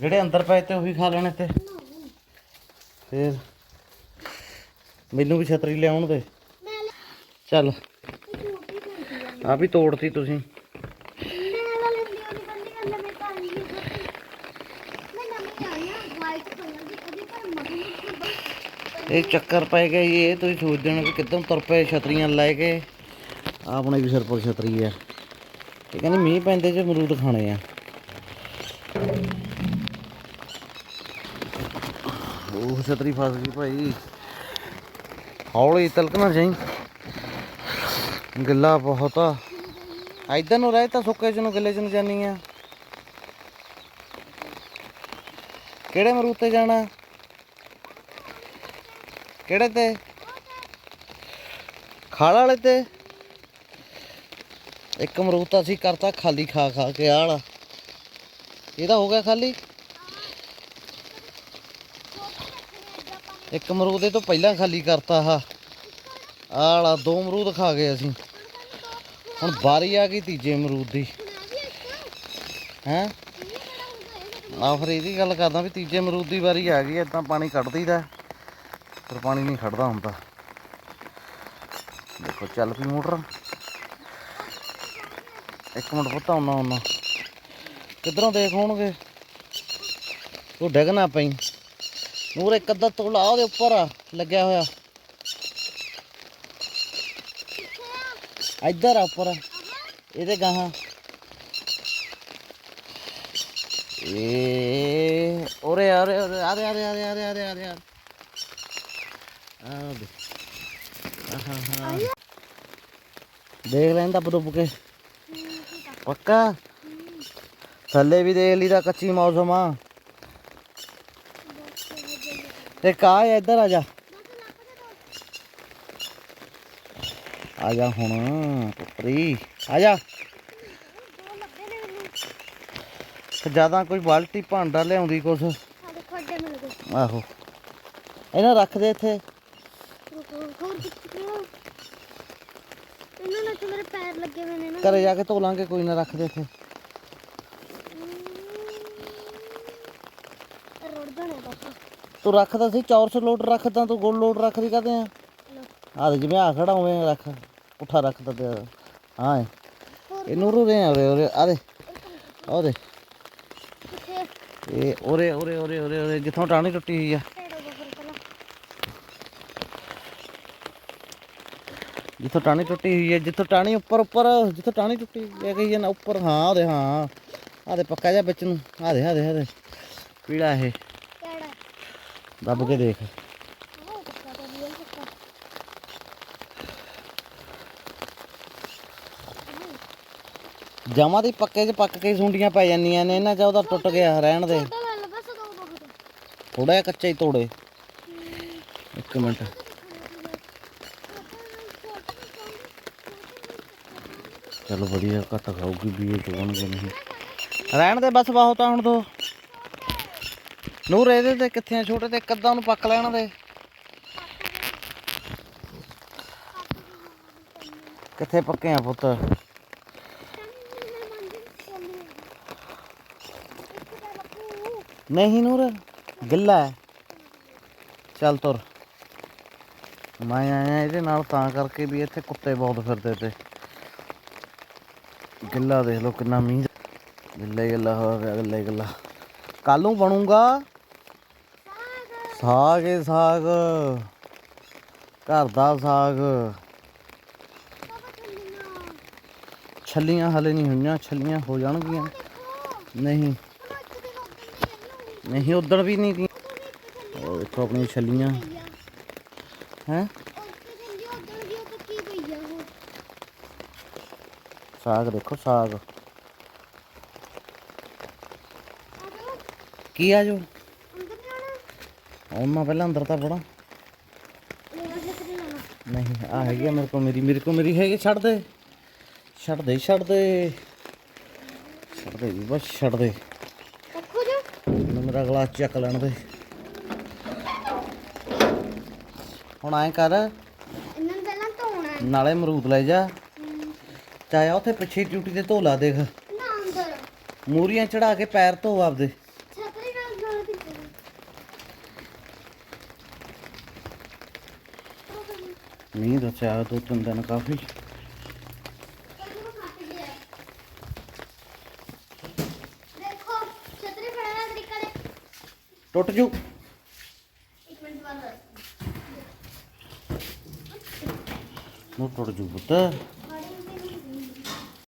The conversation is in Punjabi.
ਜਿਹੜੇ ਅੰਦਰ ਪਏ ਤੇ ਉਹੀ ਖਾ ਲੈਣੇ ਤੇ ਫਿਰ ਮੈਨੂੰ ਵੀ ਛਤਰੀ ਲਿਆਉਣ ਦੇ। ਚੱਲ। ਆ ਵੀ ਤੋੜਤੀ ਤੁਸੀਂ। ਇਹ ਚੱਕਰ ਪੈ ਗਿਆ ਜੀ, ਇਹ ਤੁਸੀਂ ਸੋਚਦੇ ਹੋ ਕਿ ਕਿੱਦਾਂ ਤੁਰ ਪਏ ਛਤਰੀਆਂ ਲੈ ਕੇ। ਆਪਣੇ ਵੀ ਸਿਰ ਪਰ ਛਤਰੀ ਆ। ਇਹ ਕਹਿੰਦੇ ਮੀਂਹ ਪੈਂਦੇ ਜੇ ਮਰੂਦ ਖਾਣੇ ਆ। ਉਹ ਛਤਰੀ ਫਸ ਗਈ ਭਾਈ। ਹੌਲੀ ਤਲਕ ਨਾ ਗਿੱਲਾ ਬਹੁਤ ਆ। ਇਧਰ ਨੂੰ ਰਹਿ ਤਾਂ ਸੁੱਕੇ ਚ ਨੂੰ ਗਿੱਲੇ ਚ ਨੂੰ ਜਾਨੀ ਆ। ਕਿਹੜੇ ਅਮਰੂਦ ਤੇ ਜਾਣਾ? ਕਿਹੜੇ ਤੇ? ਖਾਲ ਵਾਲੇ ਤੇ? ਇੱਕ ਮਰੂਦ ਤਾਂ ਅਸੀਂ ਕਰਤਾ ਖਾਲੀ ਖਾ ਖਾ ਕੇ ਆਲਾ ਇਹਦਾ ਹੋ ਗਿਆ ਖਾਲੀ? ਇੱਕ ਅਮਰੂਦ ਇਹ ਤੋਂ ਪਹਿਲਾਂ ਖਾਲੀ ਕਰਤਾ ਆਹ। ਆਲਾ ਦੋ ਅਮਰੂਦ ਖਾ ਗਏ ਅਸੀਂ। ਹੁਣ ਵਾਰੀ ਆ ਗਈ ਤੀਜੇ ਅਮਰੂਦ ਦੀ। ਹੈਂ? ਆ ਫਿਰ ਇਹਦੀ ਗੱਲ ਕਰਦਾ ਵੀ ਤੀਜੇ ਅਮਰੂਦ ਦੀ ਵਾਰੀ ਆ ਗਈ, ਏਦਾਂ ਪਾਣੀ ਕੱਢ ਦਈਦਾ। ਪਰ ਪਾਣੀ ਨਹੀਂ ਖੜਦਾ ਹੁੰਦਾ। ਦੇਖੋ, ਚੱਲ ਪਈ ਮੋਟਰ। ਇੱਕ ਮਿੰਟ ਪੁੱਤ, ਆਉਣਾ ਆਉਣਾ। ਕਿੱਧਰੋਂ ਦੇਖ ਹੋਣਗੇ? ਤੂੰ ਡਿੱਗ ਨਾ ਪਈ। ਨੂਰ ਇੱਕ ਅੱਧਾ ਤੋਲਾ ਉਹਦੇ ਉੱਪਰ ਲੱਗਿਆ ਹੋਇਆ। ਇੱਧਰ ਆ ਉੱਪਰ, ਇਹਦੇ ਗਾਹਾਂ। ਏ ਓਰੇ ਓਰੇ ਓਰੇ ਆਰੇ ਆਰੇ ਆਰੇ ਆਰੇ ਆਰੇ ਆਰੇ ਆਰੇ ਆ ਦੇ ਆਹਾ ਹਾ ਦੇਖ ਲੈਂਦਾ ਬਦੁੱਬ ਕੇ। ਪੱਕਾ? ਥੱਲੇ ਵੀ ਦੇਖ ਲਈ ਦਾ ਕੱਚੀ ਮੌਸਮ ਆ। ਤੇ ਕਾ ਇੱਧਰ ਆ ਜਾ। ਆ ਜਾ ਹੁਣ ਪੁੱਤਰੀ ਆ ਜਾ। ਜ਼ਿਆਦਾ ਕੋਈ ਬਾਲਟੀ ਭਾਂਡਾ ਲਿਆਉਂਦੀ ਕੁਛ? ਆਹੋ। ਇਹਨਾਂ ਰੱਖ ਦੇ ਇੱਥੇ। ਇਹਨਾਂ ਨਾਲ ਤਾਂ ਮੇਰੇ ਪੈਰ ਲੱਗੇ ਹੋਏ ਨੇ ਨਾ। ਘਰੇ ਜਾ ਕੇ ਧੋ ਲਾਂਗੇ ਕੋਈ ਨਾ ਰੱਖ ਦੇ ਇੱਥੇ। ਤੂੰ ਰੱਖਦਾ ਸੀ ਚੌਰਸ ਲੋਟ ਰੱਖਦਾ ਤੂੰ ਗੋਲ ਲੋਟ ਰੱਖਦੀ ਕਹਦੇ ਆ? ਆ ਦੇ ਜਿਵੇਂ ਆ ਖੜਾ ਹੋਵੇਂ ਰੱਖ ਪੁੱਠਾ ਰੱਖਦਾ ਤੇ ਹਾਂ ਇਹ। ਇਹਨੂੰ ਰੂ ਦੇ ਉਰੇ ਉਰੇ ਆ ਦੇ ਆ ਦੇ ਇਹ ਉਰੇ ਉਰੇ ਉਰੇ ਉਰੇ ਉਰੇ ਜਿੱਥੋਂ ਟਾਣੀ ਟੁੱਟੀ ਹੋਈ ਆ। ਜਿੱਥੋਂ ਟਾਣੀ ਟੁੱਟੀ ਹੋਈ ਹੈ ਜਿੱਥੋਂ ਟਾਣੀ ਉੱਪਰ ਉੱਪਰ ਜਿੱਥੋਂ ਟਾਣੀ ਟੁੱਟੀ ਹੋਈ ਹੈ ਕਹੀ ਜਾਂਦਾ ਉੱਪਰ। ਹਾਂ ਉਹਦੇ ਹਾਂ। ਆ ਦੇ ਪੱਕਾ ਜਾ ਵਿੱਚ ਨੂੰ। ਆ ਦੇ ਆ ਦੇ ਆ ਦੇ ਪੀੜਾ ਇਹ। ਦੱਬ ਕੇ ਦੇਖ। ਉਹ ਦੀ ਪੱਕੇ 'ਚ ਪੱਕ ਕੇ ਸੁੰਡੀਆਂ ਪੈ ਜਾਂਦੀਆਂ ਨੇ, ਇਹਨਾਂ 'ਚ ਉਹਦਾ ਟੁੱਟ ਗਿਆ ਰਹਿਣ ਦੇ। ਥੋੜਾ ਜਿਹਾ ਕੱਚਾ ਹੀ ਤੋੜੇ। ਇੱਕ ਮਿੰਟ। ਚਲੋ ਵਧੀਆ, ਘੱਟ ਖਾਊਗੀ ਵੀ ਇਹ ਚੋਣਗੇ ਨਹੀਂ। ਰਹਿਣ ਦੇ ਬਸ ਬਹੁਤ ਆ ਹੁਣ ਤੋਂ ਨੂਰ, ਇਹਦੇ ਤੇ ਕਿੱਥੇ ਛੋਟੇ ਤੇ ਇੱਕ ਅੱਧਾ ਨੂੰ ਪੱਕ ਲੈਣ ਦੇ। ਕਿੱਥੇ ਪੱਕੇ ਆ ਪੁੱਤ? ਨਹੀਂ ਨੂਰ, ਗਿੱਲਾ ਹੈ। ਚੱਲ ਤੁਰ। ਮੈਂ ਆਇਆ ਇਹਦੇ ਨਾਲ ਤਾਂ ਕਰਕੇ ਵੀ ਇੱਥੇ ਕੁੱਤੇ ਬਹੁਤ ਫਿਰਦੇ ਤੇ ਗਿੱਲਾ ਦੇਖ ਲਓ ਕਿੰਨਾ ਮੀਂਹ ਗਿੱਲਾ ਗਿੱਲਾ ਹੋ ਗਿਆ, ਗਿੱਲਾ ਗਿੱਲਾ। ਕੱਲ ਨੂੰ ਬਣੂਗਾ। ਸਾਗ ਏ ਸਾਗ, ਘਰ ਦਾ ਸਾਗ। ਛੱਲੀਆਂ ਹਲੇ ਨਹੀਂ ਹੋਈਆਂ, ਛੱਲੀਆਂ ਹੋ ਜਾਣਗੀਆਂ। ਨਹੀਂ ਨਹੀਂ ਉਧਰ ਵੀ ਨਹੀਂ ਗਈਆਂ ਉਹ ਦੇਖੋ ਆਪਣੀਆਂ ਛੱਲੀਆਂ। ਹੈ? ਸਾਗ ਦੇਖੋ, ਸਾਗ। ਕੀ ਆ ਜੋ? ਆਉਣਾ ਪਹਿਲਾਂ ਅੰਦਰ ਤਾਂ ਬੜਾ। ਨਹੀਂ ਆ ਹੈਗੀ ਆ ਮੇਰੇ ਕੋਲ ਮੇਰੀ ਮੇਰੇ ਕੋਲ ਮੇਰੀ ਹੈਗੀ ਛੱਡ ਦੇ। ਛੱਡ ਦੇ ਛੱਡ ਦੇ। ਛੱਡ ਦੇ ਜੀ ਬਸ ਛੱਡ ਦੇ। ਮੈਨੂੰ ਮੇਰਾ ਗਲਾਸ ਚੱਕ ਲੈਣ ਦੇ। ਹੁਣ ਐਂ ਕਰ। ਨਾਲੇ ਅਮਰੂਦ ਲੈ ਜਾ। ਚਾਹੇ ਉੱਥੇ ਪਿੱਛੇ ਡਿਊਟੀ ਤੇ ਧੋ ਲਾ ਦੇਖ। ਮੂਰੀਆਂ ਚੜਾ ਕੇ ਪੈਰ ਧੋ ਆਪਦੇ ਛਤਰੀ ਮੀਂਹ ਦੱਸਿਆ ਦੋ ਤਿੰਨ ਦਿਨ ਕਾਫੀ। ਦਾ ਦੇ। ਟੁੱਟ ਜੂ। ਨੂੰ ਟੁੱਟ ਜੂ ਪੁੱਤ।